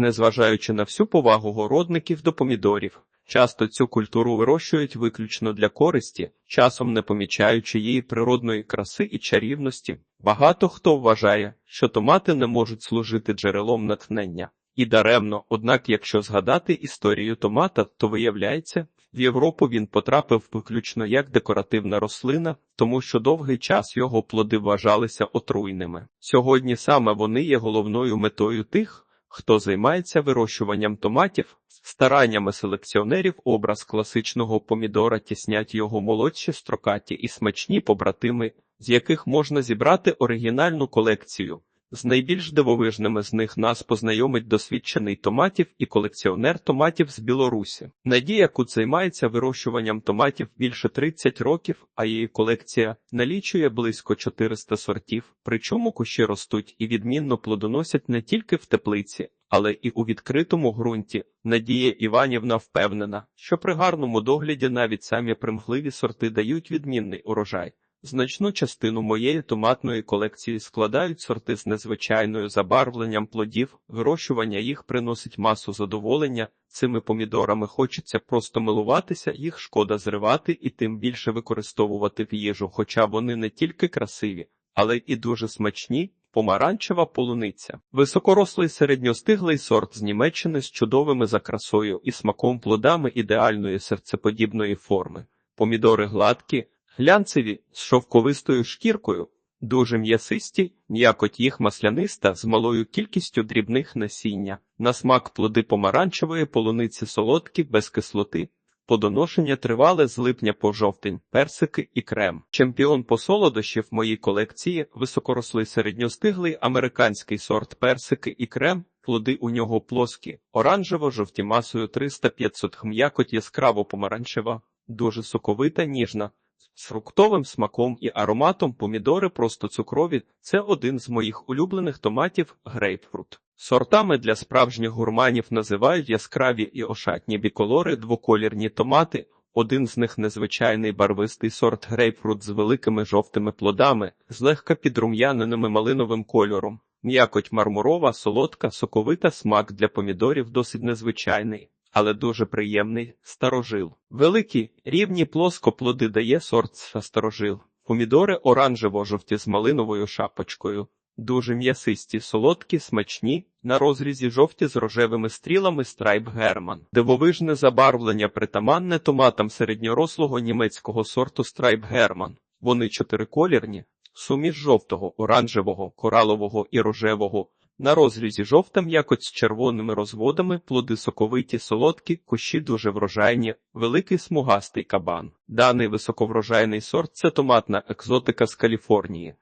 Незважаючи на всю повагу городників до помідорів, часто цю культуру вирощують виключно для користі, часом не помічаючи її природної краси і чарівності. Багато хто вважає, що томати не можуть служити джерелом натхнення. І даремно, однак, якщо згадати історію томата, то виявляється, в Європу він потрапив виключно як декоративна рослина, тому що довгий час його плоди вважалися отруйними. Сьогодні саме вони є головною метою тих, хто займається вирощуванням томатів, стараннями селекціонерів образ класичного помідора тіснять його молодші строкаті і смачні побратими, з яких можна зібрати оригінальну колекцію. З найбільш дивовижними з них нас познайомить досвідчений томатів і колекціонер томатів з Білорусі. Надія Кут займається вирощуванням томатів більше 30 років, а її колекція налічує близько 400 сортів, причому кущі ростуть і відмінно плодоносять не тільки в теплиці, але і у відкритому ґрунті. Надія Іванівна впевнена, що при гарному догляді навіть самі примхливі сорти дають відмінний урожай. Значну частину моєї томатної колекції складають сорти з незвичайною забарвленням плодів, вирощування їх приносить масу задоволення. Цими помідорами хочеться просто милуватися, їх шкода зривати і тим більше використовувати в їжу, хоча вони не тільки красиві, але і дуже смачні. Помаранчева полуниця, високорослий середньостиглий сорт з Німеччини з чудовими за красою і смаком плодами ідеальної серцеподібної форми. Помідори гладкі, глянцеві з шовковистою шкіркою, дуже м'ясисті, м'якоть їх масляниста з малою кількістю дрібних насіння, на смак плоди помаранчевої полуниці солодкі, без кислоти. Подоношення тривале з липня по жовтень, персики і крем. Чемпіон по солодощів в моїй колекції високорослий середньостиглий американський сорт персики і крем. Плоди у нього плоскі, оранжево-жовті масою 300-500 м'якоть яскраво помаранчева, дуже соковита, ніжна. З фруктовим смаком і ароматом помідори просто цукрові це один з моїх улюблених томатів грейпфрут. Сортами для справжніх гурманів називають яскраві і ошатні біколори двоколірні томати. Один з них незвичайний барвистий сорт грейпфрут з великими жовтими плодами, злегка підрум'яненими малиновим кольором. М'якоть мармурова, солодка, соковита смак для помідорів досить незвичайний але дуже приємний старожил. Великі рівні плоскоплоди дає сорт старожил. Помідори оранжево-жовті з малиновою шапочкою. Дуже м'ясисті, солодкі, смачні, на розрізі жовті з рожевими стрілами страйп Герман. Дивовижне забарвлення притаманне томатам середньорослого німецького сорту страйп Герман. Вони чотириколірні, суміш жовтого, оранжевого, коралового і рожевого, на розрізі жовта м'якоть з червоними розводами, плоди соковиті, солодкі, кущі дуже врожайні, великий смугастий кабан. Даний високоврожайний сорт це томатна екзотика з Каліфорнії.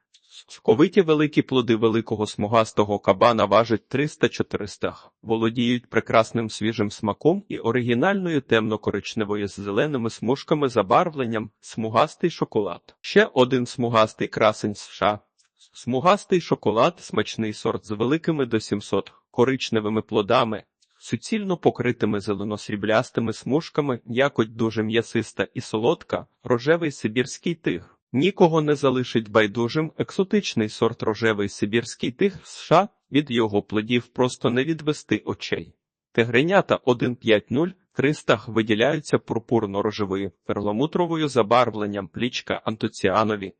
Соковиті великі плоди великого смугастого кабана важать 300-400, володіють прекрасним свіжим смаком і оригінальною темно-коричневою з зеленими смужками забарвленням смугастий шоколад. Ще один смугастий красень США Смугастий шоколад, смачний сорт з великими до 700 коричневими плодами, суцільно покритими зеленосріблястими смужками, якоть дуже м'ясиста і солодка, рожевий сибірський тиг. Нікого не залишить байдужим екзотичний сорт рожевий сибірський тиг США від його плодів просто не відвести очей. Тигренята 150 300 виділяються пурпурно-рожевою, перламутровою забарвленням плічка антоціанові,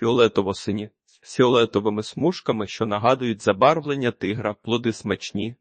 фіолетово-сині, з фіолетовими смужками, що нагадують забарвлення тигра, плоди смачні,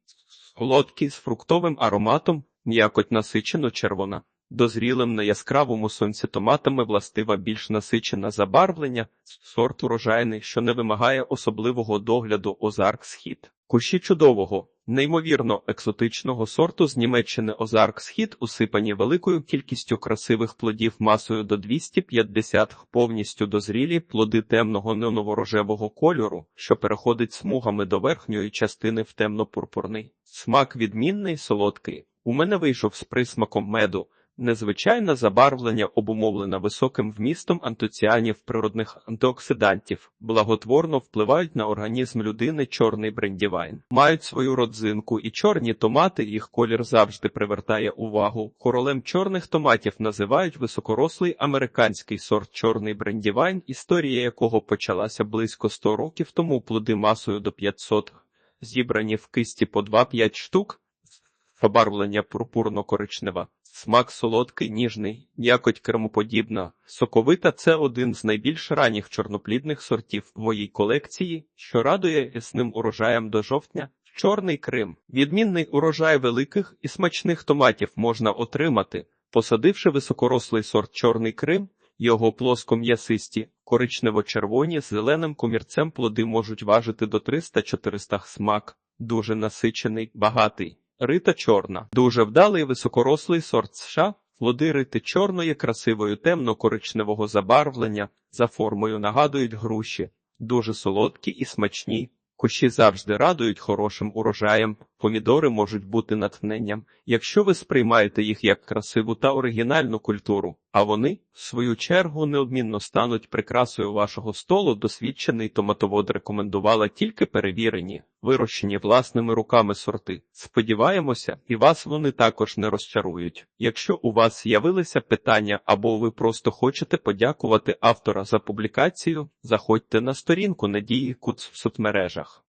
солодкі з фруктовим ароматом, м'якоть насичено червона. Дозрілим на яскравому сонці томатами властива більш насичена забарвлення, сорт урожайний, що не вимагає особливого догляду озарк схід. Кущі чудового, неймовірно екзотичного сорту з Німеччини озарк схід усипані великою кількістю красивих плодів масою до 250 повністю дозрілі плоди темного неоноворожевого кольору, що переходить смугами до верхньої частини в темно-пурпурний. Смак відмінний, солодкий. У мене вийшов з присмаком меду. Незвичайне забарвлення обумовлене високим вмістом антоціанів природних антиоксидантів, благотворно впливають на організм людини чорний брендівайн. Мають свою родзинку і чорні томати, їх колір завжди привертає увагу. Королем чорних томатів називають високорослий американський сорт чорний брендівайн, історія якого почалася близько 100 років тому плоди масою до 500, зібрані в кисті по 2-5 штук. Забарвлення пурпурно-коричнева. Смак солодкий, ніжний, м'якоть кремоподібна. Соковита це один з найбільш ранніх чорноплідних сортів моїй колекції, що радує ясним урожаєм до жовтня. Чорний Крим. Відмінний урожай великих і смачних томатів можна отримати, посадивши високорослий сорт Чорний Крим, його плоско-м'ясисті, коричнево-червоні з зеленим комірцем плоди можуть важити до 300-400 смак, дуже насичений, багатий. Рита чорна, дуже вдалий високорослий сорт США. Плоди рити чорної красивою темно-коричневого забарвлення, за формою нагадують груші, дуже солодкі і смачні. Кущі завжди радують хорошим урожаєм, помідори можуть бути натхненням, якщо ви сприймаєте їх як красиву та оригінальну культуру, а вони, в свою чергу, неодмінно стануть прикрасою вашого столу. Досвідчений томатовод рекомендувала тільки перевірені, вирощені власними руками сорти. Сподіваємося, і вас вони також не розчарують. Якщо у вас з'явилися питання або ви просто хочете подякувати автора за публікацію, заходьте на сторінку Надії Куц в соцмережах.